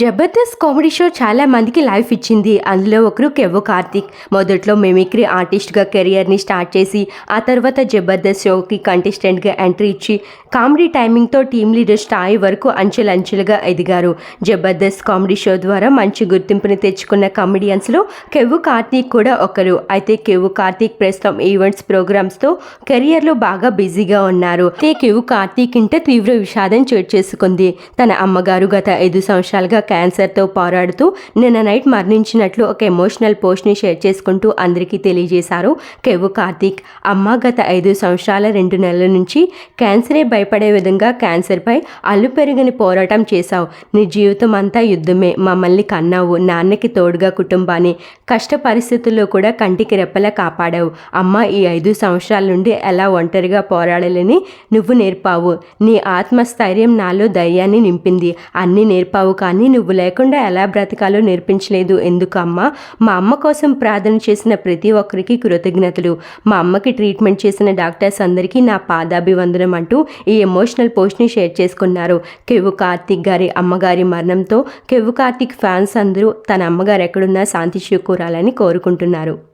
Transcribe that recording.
Jabardasth comedy show చాలా మందికి life ఇచ్చింది. అందులో ఒకరు కెవ్వు కార్తిక్. మొదట్లో మిమిక్రీ ఆర్టిస్ట్గా కెరియర్ని స్టార్ట్ చేసి ఆ తర్వాత జబర్దస్త్ షోకి కంటెస్టెంట్గా ఎంట్రీ ఇచ్చి కామెడీ టైమింగ్తో టీమ్ లీడర్ స్థాయి వరకు అంచెలంచెలుగా ఎదిగారు. జబర్దస్త్ కామెడీ షో ద్వారా మంచి గుర్తింపుని తెచ్చుకున్న కామెడియన్స్లో కెవ్వు కార్తిక్ కూడా ఒకరు. అయితే కెవ్వు కార్తీక్ ప్రస్తుతం ఈవెంట్స్ ప్రోగ్రామ్స్తో కెరియర్లో బాగా బిజీగా ఉన్నారు. అయితే కెవ్వు కార్తీక్ ఇంట తీవ్ర విషాదం చోటు చేసుకుంది. తన అమ్మగారు గత ఐదు సంవత్సరాలుగా క్యాన్సర్తో పోరాడుతూ నిన్న నైట్ మరణించినట్లు ఒక ఎమోషనల్ పోస్ట్ని షేర్ చేసుకుంటూ అందరికీ తెలియజేశారు. కెవ్వు కార్తీక్ అమ్మ గత ఐదు సంవత్సరాల రెండు నెలల నుంచి క్యాన్సరే భయపడే విధంగా క్యాన్సర్పై అల్లు పెరుగని పోరాటం చేశావు. నీ జీవితం అంతా యుద్ధమే. మమ్మల్ని కన్నావు. నాన్నకి తోడుగా కుటుంబాన్ని కష్ట పరిస్థితుల్లో కూడా కంటికి రెప్పలా కాపాడావు. అమ్మ ఈ ఐదు సంవత్సరాల నుండి ఎలా ఒంటరిగా పోరాడాలని నువ్వు నేర్పావు. నీ ఆత్మస్థైర్యం నాలో ధైర్యాన్ని నింపింది. అన్నీ నేర్పావు కానీ నువ్వు లేకుండా ఎలా బ్రతకాలో నేర్పించలేదు ఎందుకమ్మా? మా అమ్మ కోసం ప్రార్థన చేసిన ప్రతి ఒక్కరికి కృతజ్ఞతలు. మా అమ్మకి ట్రీట్మెంట్ చేసిన డాక్టర్స్ అందరికీ నా పాదాభివందనం అంటూ ఈ ఎమోషనల్ పోస్ట్ని షేర్ చేసుకున్నారు. కెవ్వు కార్తిక్ గారి అమ్మగారి మరణంతో కెవ్వు కార్తిక్ ఫ్యాన్స్ అందరూ తన అమ్మగారు ఎక్కడున్నా శాంతి చేకూరాలని కోరుకుంటున్నారు.